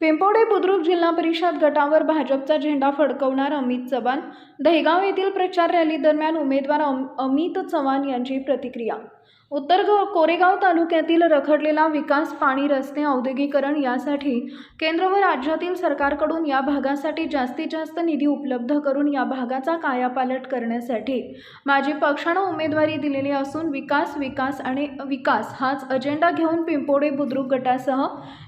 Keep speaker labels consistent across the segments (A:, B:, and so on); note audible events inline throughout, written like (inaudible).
A: पिंपोडे बुद्रुक जिल्हा परिषद गटावर भाजपचा झेंडा फडकवणार अमित चव्हाण दहेगाव येथील प्रचार रॅली दरम्यान उमेदवार अम- अमित चव्हाण यांची प्रतिक्रिया उत्तर गो- कोरेगाव तालुक्यातील रखडलेला विकास पाणी रस्ते औद्योगिकरण यासाठी केंद्र व राज्यातील सरकारकडून या भागासाठी जास्तीत जास्त निधी उपलब्ध करून या भागाचा कायापालट करण्यासाठी माझी पक्षानं उमेदवारी दिलेली असून विकास विकास आणि विकास हाच अजेंडा घेऊन पिंपोडे बुद्रुक गटासह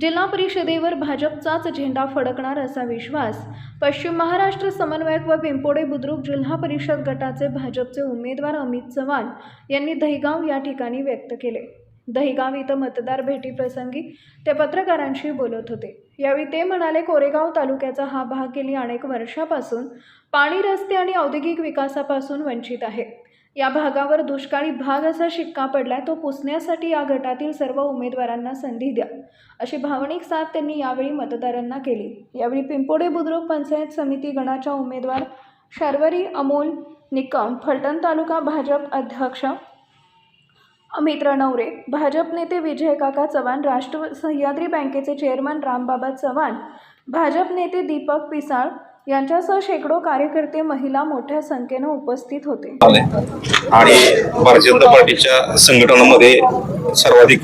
A: जिल्हा परिषदेवर भाजपचाच झेंडा फडकणार असा विश्वास पश्चिम महाराष्ट्र समन्वयक व पिंपोडे बुद्रुक जिल्हा परिषद गटाचे भाजपचे उमेदवार अमित चव्हाण यांनी दहिगाव या ठिकाणी व्यक्त केले. दहिगाव इथं मतदार भेटीप्रसंगी ते पत्रकारांशी बोलत होते. यावेळी ते म्हणाले कोरेगाव तालुक्याचा हा भाग गेली अनेक वर्षापासून पाणी रस्ते आणि औद्योगिक विकासापासून वंचित आहे. या भागावर दुष्काळी भाग असा शिक्का पडलाय तो पुसण्यासाठी या गटातील सर्व उमेदवारांना संधी द्या. अशी भावनिक साथ त्यांनी यावेळी मतदारांना केली. यावेळी पिंपोडे बुद्रुक पंचायत समिती गणाच्या उमेदवार शर्वरी अमोल निकम फलटण तालुका भाजप अध्यक्ष मित्र नवरे भाजप नेते विजय काका चव्हाण राष्ट्र सह्याद्री बँकेचे चेअरमन रामबाबा चव्हाण भाजप नेते दीपक पिसाळ यांच्यासह शेकडो कार्यकर्ते महिला मोठ्या संख्येनं उपस्थित होते.
B: आणि भारतीय जनता पार्टीच्या संघटनामध्ये सर्वाधिक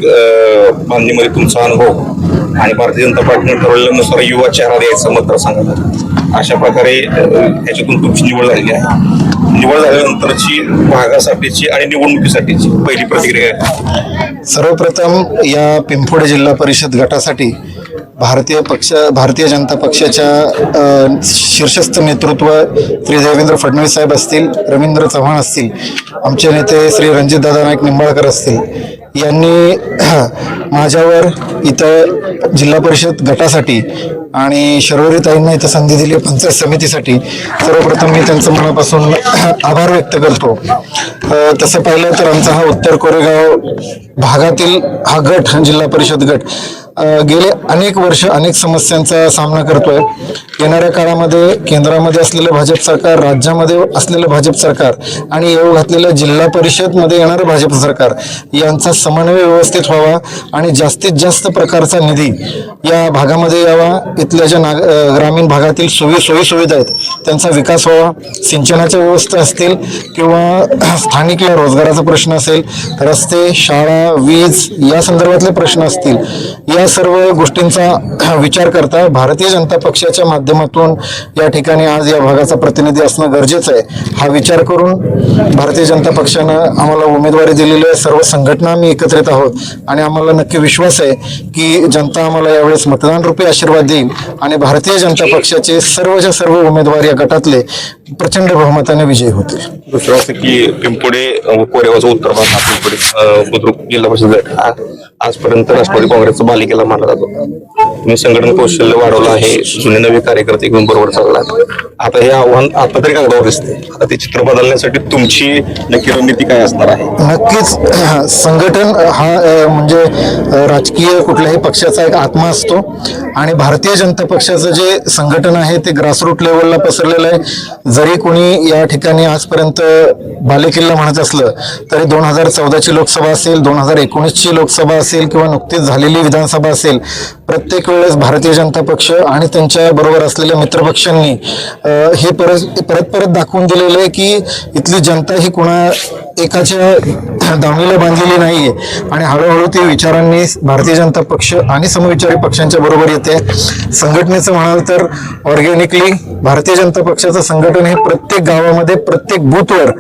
B: बांधणीमध्ये तुमचा अनुभव आणि भारतीय जनता पार्टीने ठरवल्यानुसार युवा चेहरा द्यायचा मतदारसंघात अशा प्रकारे ह्याच्यातून तुमची निवड झालेली आहे. निवड झाल्यानंतरची भागासाठीची आणि निवडणुकीसाठीची पहिली प्रतिक्रिया आहे.
C: सर्वप्रथम या पिंपोडे जिल्हा परिषद गटासाठी भारतीय पक्ष भारतीय जनता पक्षाच्या शीर्षस्थ नेतृत्व श्री देवेंद्र फडणवीस साहेब असतील रवींद्र चव्हाण असतील आमचे नेते श्री रणजितदादा नाईक निंबाळकर असतील यांनी (clears throat) माझ्यावर इथं जिल्हा परिषद गटासाठी आणि शर्वरीताईंना इथं संधी दिली पंचायत समितीसाठी. सर्वप्रथम मी त्यांचं मनापासून (clears throat) आभार व्यक्त करतो. तसं पाहिलं तर आमचा हा उत्तर कोरेगाव भागातील हा गट जिल्हा परिषद गट गेले अनेक वर्ष अनेक समस्यांचा सामना करतोय. येणाऱ्या काळामध्ये केंद्रामध्ये असलेलं भाजप सरकार राज्यामध्ये असलेलं भाजप सरकार आणि येऊ घातलेलं जिल्हा परिषदमध्ये येणारं भाजप सरकार यांचा समन्वय व्यवस्थित व्हावा आणि जास्तीत जास्त प्रकारचा निधी या भागामध्ये यावा. इथल्या ज्या नाग ग्रामीण भागातील सोयी सोयी सुविधा आहेत त्यांचा विकास व्हावा. सिंचनाच्या व्यवस्था असतील किंवा स्थानिक रोजगाराचा प्रश्न असेल रस्ते शाळा वीज या संदर्भातले प्रश्न असतील या या सर्व गोष्टींचा (clears throat) विचार करता भारतीय जनता पक्षाच्या माध्यमातून या ठिकाणी आज या भागाचा प्रतिनिधी असणं गरजेचं आहे. हा विचार करून भारतीय जनता पक्षानं आम्हाला उमेदवारी दिलेली आहे. सर्व संघटना आम्ही एकत्रित आहोत. आणि आम्हाला नक्की विश्वास आहे की जनता आम्हाला यावेळेस मतदान रूपी आशीर्वाद देईल. आणि भारतीय जनता पक्षाचे सर्वच्या सर्व उमेदवार या गटातले प्रचंड बहुमताने विजयी होतील.
B: दुसरं असं की पिंपोडे अं, कोरेगावचा उत्तर भाग हा पिंपोडे अं, बुद्रुक जिल्हा परिषद गट हा आजपर्यंत राष्ट्रवादी काँग्रेसचा बालिकेला मानला जातो. तुम्ही संघटन कौशल्य वाढवलं आहे जुने नवे कार्यकर्ते घेऊन बरोबर चाललात. आता हे आव्हान आता तरी कागदावर दिसते आता ते चित्र बदलण्यासाठी तुमची नक्की रणनीती काय असणार आहे?
C: नक्कीच (clears throat) संघटन हा अ, म्हणजे अ, राजकीय कुठल्याही पक्षाचा एक आत्मा असतो. आणि भारतीय जनता पक्षाचं जे संघटन आहे ते ग्रासरूट लेवलला पसरलेलं आहे. जरी कोणी या ठिकाणी आजपर्यंत बालेकिल्ला म्हणत असलं तरी दोन हजार चौदाची लोकसभा असेल दोन हजार एकोणीसची लोकसभा असेल किंवा नुकतीच झालेली विधानसभा असेल प्रत्येक वेळेस भारतीय जनता पक्ष आणि त्यांच्या बरोबर असलेल्या मित्रपक्षांनी हे परत परत परत दाखवून दिलेलं आहे की इथली जनता ही कुणा एकाच्या दावणीला बांधलेली नाहीये. आणि हळूहळू ती विचारांनी भारतीय जनता पक्ष आणि समविचारी पक्षांच्या बरोबर येते. संघटनेचं म्हणाल तर ऑर्गॅनिकली भारतीय जनता पक्षाचं संघटन हे प्रत्येक गावामध्ये प्रत्येक बूथवर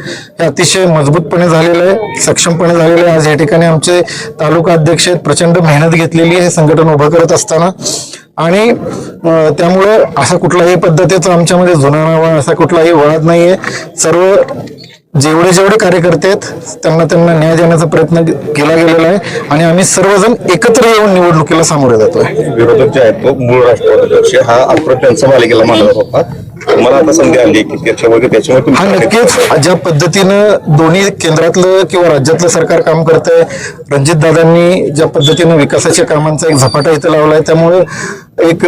C: हे अतिशय मजबूतपणे झालेलं आहे सक्षमपणे झालेलं आहे. आज या ठिकाणी आमचे तालुका अध्यक्ष प्रचंड मेहनत घेतलेली आहे हे संघटन उभं करत असताना. आणि त्यामुळे असा कुठलाही पद्धतीचा आमच्यामध्ये नावा असा कुठलाही वाद नाहीये. सर्व जेवढे जेवढे कार्यकर्ते आहेत त्यांना त्यांना न्याय देण्याचा प्रयत्न केला गेलेला आहे आणि आम्ही सर्वजण एकत्र येऊन निवडणुकीला सामोरे जातोय.
B: विरोधक जे आहेत तो मूळ राष्ट्रवादी पक्ष हा आजपर्यंत त्यांचा बालिकेला मानला होता. तुम्हाला आता संधी आली की त्याच्यामध्ये त्याच्यामुळे
C: हा
B: तुम्ही
C: नक्कीच. ज्या पद्धतीनं दोन्ही केंद्रातलं किंवा राज्यातलं सरकार काम करतंय रणजित दादांनी ज्या पद्धतीनं विकासाच्या कामांचा एक झपाटा इथं लावलाय त्यामुळे एक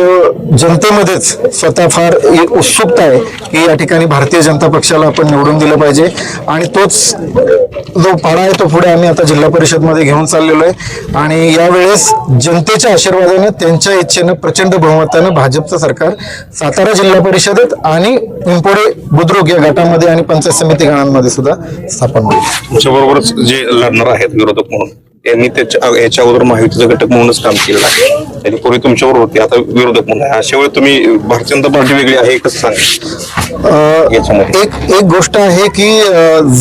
C: जनतेमध्येच स्वतः फार एक उत्सुकता आहे की या ठिकाणी भारतीय जनता पक्षाला आपण निवडून दिलं पाहिजे. आणि तोच जो पाडा आहे तो पुढे आम्ही आता जिल्हा परिषदमध्ये घेऊन चाललेलो आहे. आणि यावेळेस जनतेच्या आशीर्वादानं त्यांच्या इच्छेनं प्रचंड बहुमतानं भाजपचं सरकार सातारा जिल्हा परिषदेत आणि पिंपोडे बुद्रुक या गटामध्ये आणि पंचायत समिती गणांमध्ये सुद्धा स्थापन होईल.
B: तुमच्याबरोबरच जे लढणार आहेत विरोधक म्हणून. यांनी त्याच्या याच्या अगोदर महायुतीचा घटक म्हणूनच काम केलेलं आहे. त्यांनी पूर्वी तुमच्याबरोबर होते. आता विरोधक म्हणून. आहे अशा वेळी तुम्ही भारतीय जनता पार्टी वेगळी आहे कसं सांगा. याच्यामध्ये.
C: एक एक गोष्ट आहे की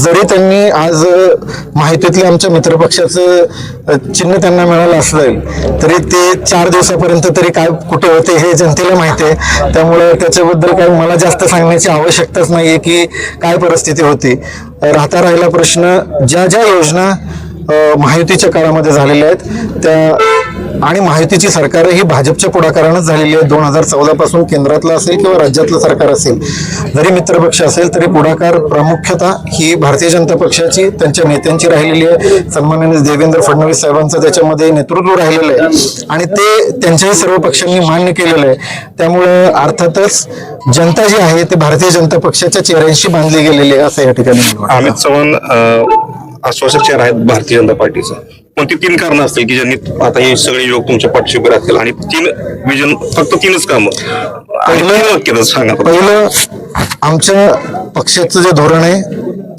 C: जरी त्यांनी आज अ, माहितीतल्या आमच्या मित्रपक्षाचं चिन्ह त्यांना मिळालं असलं तरी ते चार दिवसापर्यंत तरी काय कुठे होते हे जनतेला माहिती आहे. त्यामुळे त्याच्याबद्दल काही मला जास्त सांगण्याची आवश्यकताच नाहीये की काय परिस्थिती होती. राहता राहिला प्रश्न ज्या ज्या योजना महायुतीच्या काळामध्ये झालेल्या आहेत. त्या आणि महायुतीची सरकार ही भाजपच्या पुढाकारानंच झालेली आहे. दोन हजार चौदा पासून केंद्रातलं असेल किंवा राज्यातलं सरकार असेल जरी मित्रपक्ष असेल तरी पुढाकार प्रामुख्यतः ही भारतीय जनता पक्षाची त्यांच्या नेत्यांची राहिलेली आहे. सन्माननीय देवेंद्र फडणवीस साहेबांचं त्याच्यामध्ये नेतृत्व राहिलेलं आहे. आणि ते त्यांच्याही सर्व पक्षांनी मान्य केलेलं आहे. त्यामुळे अर्थातच जनता जी आहे ते भारतीय जनता पक्षाच्या चेहऱ्यांशी बांधली गेलेली आहे असं या ठिकाणी
B: अमित चव्हाण अं, आश्वासक चेहरा आहेत भारतीय जनता पार्टीचा. पण ती तीन कारण असतील की ज्यांनी आता हे सगळे लोक तुमच्या पाठीशी उभे राहतील? आणि तीन विजन फक्त तीनच काम. पहिलं सांगा?
C: पहिलं आमच्या पक्षाचं जे धोरण आहे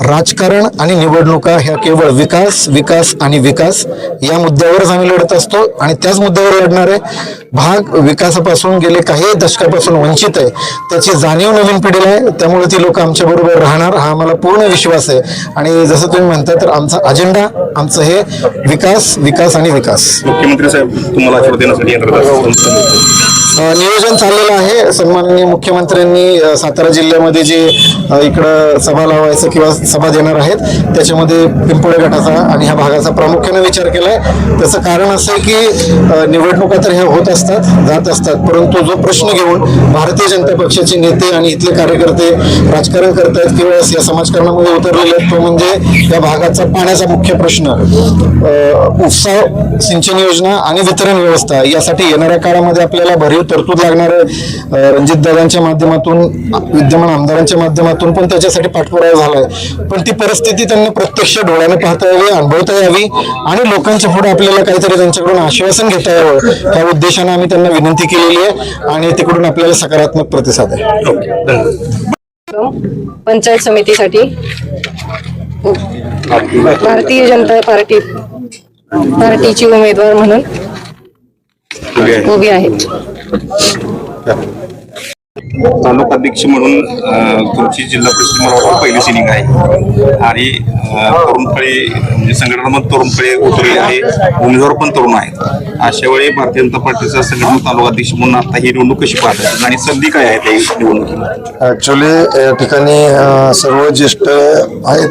C: राजकारण आणि निवडणुका ह्या केवळ विकास विकास आणि विकास या मुद्द्यावरच आम्ही लढत असतो आणि त्याच मुद्द्यावर लढणारे भाग विकासापासून गेले काही दशकापासून वंचित आहे. त्याची जाणीव नवीन पिढीला आहे. त्यामुळे ती लोक आमच्या बरोबर राहणार हा आम्हाला पूर्ण विश्वास आहे. आणि जसं तुम्ही म्हणता तर आमचा अजेंडा आमचं हे विकास विकास आणि विकास.
B: मुख्यमंत्री साहेब तुम्हाला देण्यासाठी
C: नियोजन चाललेलं आहे. सन्माननीय मुख्यमंत्र्यांनी सातारा जिल्ह्यामध्ये जे इकडं सभा लावायचं किंवा सभा देणार आहेत. त्याच्यामध्ये पिंपोळे गटाचा आणि ह्या भागाचा प्रामुख्याने विचार केलाय. त्याचं कारण असं आहे की निवडणुका तर ह्या होत असतात जात असतात. परंतु जो प्रश्न घेऊन भारतीय जनता पक्षाचे नेते आणि इथले कार्यकर्ते राजकारण करतायत किंवा या समाजकारणामध्ये उतरलेले आहेत तो म्हणजे या भागाचा पाण्याचा मुख्य प्रश्न. उपसा सिंचन योजना आणि वितरण व्यवस्था यासाठी येणाऱ्या काळामध्ये आपल्याला भरीव तरतूद लागणार आहे. रणजित दादांच्या माध्यमातून विद्यमान आमदारांच्या माध्यमातून पण त्याच्यासाठी पाठपुरावा झालाय पण ती परिस्थिती त्यांना प्रत्यक्ष डोळ्याने पाहता यावी अनुभवता यावी आणि लोकांच्या पुढे आपल्याला काहीतरी त्यांच्याकडून आश्वासन घेता यावं. या उद्देशाने आम्ही त्यांना विनंती केलेली आहे आणि तिकडून आपल्याला सकारात्मक प्रतिसाद आहे.
B: ओके धन्यवाद.
D: पंचायत समितीसाठी. भारतीय जनता पार्टी पार्टीची उमेदवार म्हणून
B: उभे आहे. तालुका अध्यक्ष म्हणून तुमची जिल्हा परिषद मला पहिली सिनिंग आहे. आणि तरुणपळे म्हणजे संघटनामध्ये तरुणपळे पिढी उतरली आहे. उमेदवार पण तरुण आहेत. अशा वेळी भारतीय जनता पार्टीचा संघटना तालुका अध्यक्ष म्हणून आता ही निवडणूक कशी पाहतात? आणि संधी काय आहे त्या निवडणुकीला?
E: ऍक्च्युली या ठिकाणी सर्व ज्येष्ठ आहेत.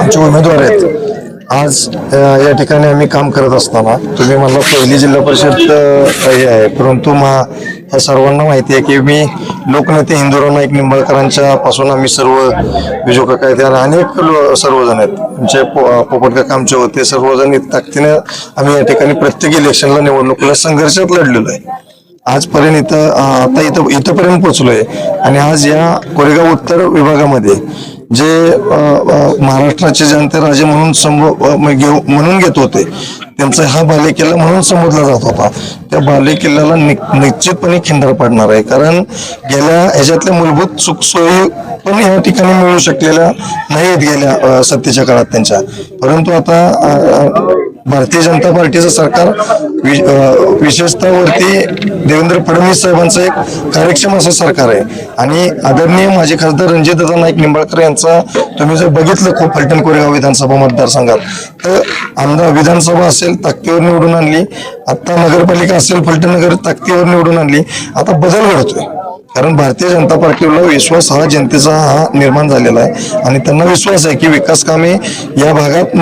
E: आमचे उमेदवार आहेत. आज या ठिकाणी आम्ही काम करत असताना तुम्ही मला पहिली जिल्हा परिषद हे आहे. परंतु मा ह्या सर्वांना माहिती आहे की मी लोकनेते हिंदुराव नाईक निंबाळकरांच्या पासून आम्ही सर्व विजू काका आहेत. आणि अनेक सर्वजण आहेत. आमचे पो- पोपट काका आमचे होते. सर्वजण ताकदीने आम्ही या ठिकाणी प्रत्येक इलेक्शनला निवडणुकीला संघर्षात लढलेलो आहे. आजपर्यंत इथं आता इथं इथंपर्यंत पोहोचलोय. आणि आज या कोरेगाव उत्तर विभागामध्ये जे महाराष्ट्राचे जनते राजे म्हणून संबो म्हणून घेत होते त्यांचा हा बालेकिल्ला म्हणून संबोधला जात होता. त्या बालेकिल्ल्याला निश्चितपणे खिंडार पडणार आहे. कारण गेल्या ह्याच्यातल्या मूलभूत सुखसोयी पण या ठिकाणी मिळू शकलेल्या नाहीत गेल्या सत्तेच्या काळात त्यांच्या. परंतु आता भारतीय जनता पार्टीचं सरकार विशेषतः वरती देवेंद्र फडणवीस साहेबांचं एक कार्यक्षम असं सरकार आहे. आणि आदरणीय माझे खासदार रणजितदादा नाईक निंबाळकर यांचा तुम्ही जर बघितलं खूप फलटण कोरेगाव विधानसभा मतदारसंघात तर आमदार विधानसभा असेल ताकदीवर निवडून आणली. आता नगरपालिका असेल फलटण नगर ताकदीवर निवडून आणली. आता बदल घडतोय. कारण भारतीय जनता पार्टीला विश्वास हा जनतेचा हा निर्माण झालेला आहे. आणि त्यांना विश्वास आहे की विकास कामे या भागात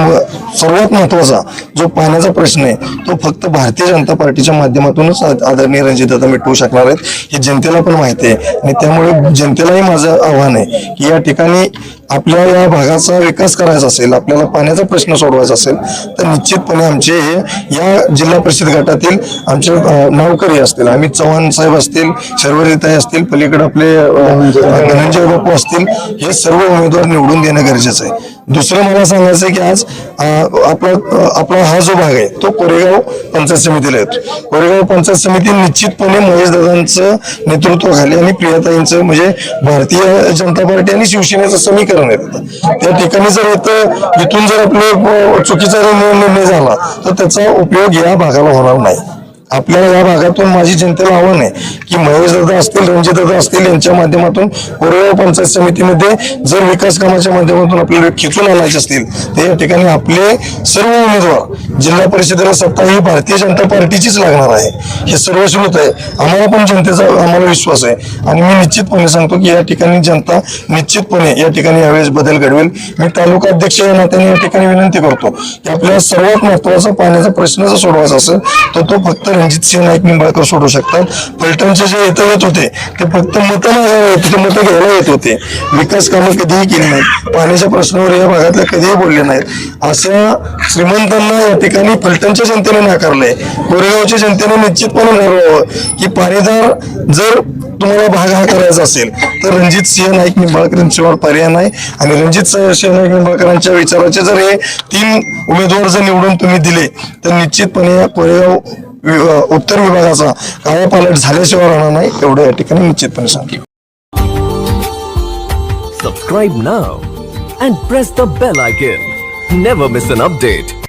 E: सर्वात महत्त्वाचा जो पाण्याचा प्रश्न आहे तो फक्त भारतीय जनता पार्टीच्या माध्यमातूनच आ- आदरणीय रणजितदादा मिटवू शकणार आहेत हे जनतेला पण माहिती आहे. आणि त्यामुळे जनतेलाही माझं आव्हान आहे की या ठिकाणी आपल्या या भागाचा विकास करायचा असेल आपल्याला पाण्याचा प्रश्न सोडवायचा असेल तर निश्चितपणे आमचे हे या जिल्हा परिषद गटातील आमचे नावकरी असतील अमित चव्हाण साहेब असतील शर्वरीताई असतील पलीकडे आपले धनंजय बापू असतील हे सर्व उमेदवार निवडून देणं गरजेचं आहे. दुसरं मला सांगायचं आहे की आज आपला आपला हा जो भाग आहे तो कोरेगाव पंचायत समितीला येतो. कोरेगाव पंचायत समिती निश्चितपणे महेश दादांचं नेतृत्वाखाली आणि प्रियाताईंचं म्हणजे भारतीय जनता पार्टी आणि शिवसेनेचं समीकरण येत त्या ठिकाणी जर येतं इथून जर आपले चुकीचा निर्णय झाला तर त्याचा उपयोग या भागाला होणार नाही. आपल्याला या भागातून माझी जनतेला आव्हान आहे की महेश दादा असतील रणजित दादा असतील यांच्या माध्यमातून कोरेगाव पंचायत समितीमध्ये जर विकास कामाच्या माध्यमातून आपल्याला खिचून आणायचे असतील तर या ठिकाणी आपले सर्व उमेदवार जिल्हा परिषदेला सत्ता ही भारतीय जनता पार्टीचीच लागणार आहे. हे सर्वश्रुत आहे आम्हाला पण जनतेचा आम्हाला विश्वास आहे. आणि मी निश्चितपणे सांगतो की या ठिकाणी जनता निश्चितपणे या ठिकाणी यावेळेस बदल घडवेल. मी तालुका अध्यक्ष या नात्याने या ठिकाणी विनंती करतो की आपल्याला सर्वात महत्त्वाचा पाण्याचा प्रश्न जर सोडवायचा असेल तर तो फक्त रणजित सिंह नाईक निंबाळकर सोडू शकतात. पलटणचे जे येत येत होते ते फक्त मतं येत होते मतं घ्यायला येत होते. विकास कामं कधीही केली नाहीत. पाण्याच्या प्रश्नावर या भागातल्या कधीही बोलले नाहीत. असं श्रीमंतांना या ठिकाणी फलटणच्या जनतेने नाकारलंय. कोरेगावच्या जनतेने निश्चितपणे ठरवावं की पाणीदार जर तुम्हाला भाग हा करायचा असेल तर रणजित सिंह नाईक निंबाळकरांच्यावर पर्याय नाही. आणि रणजित सिंह नाईक निंबाळकरांच्या विचाराचे जर हे तीन उमेदवार जर निवडून तुम्ही दिले तर निश्चितपणे या कोरेगाव उत्तर विभागाचा कार्यपालट झाल्याशिवाय राहणार नाही एवढं या ठिकाणी निश्चितपणे सांगतो.
F: सबस्क्राईब ना and press the bell icon never miss an update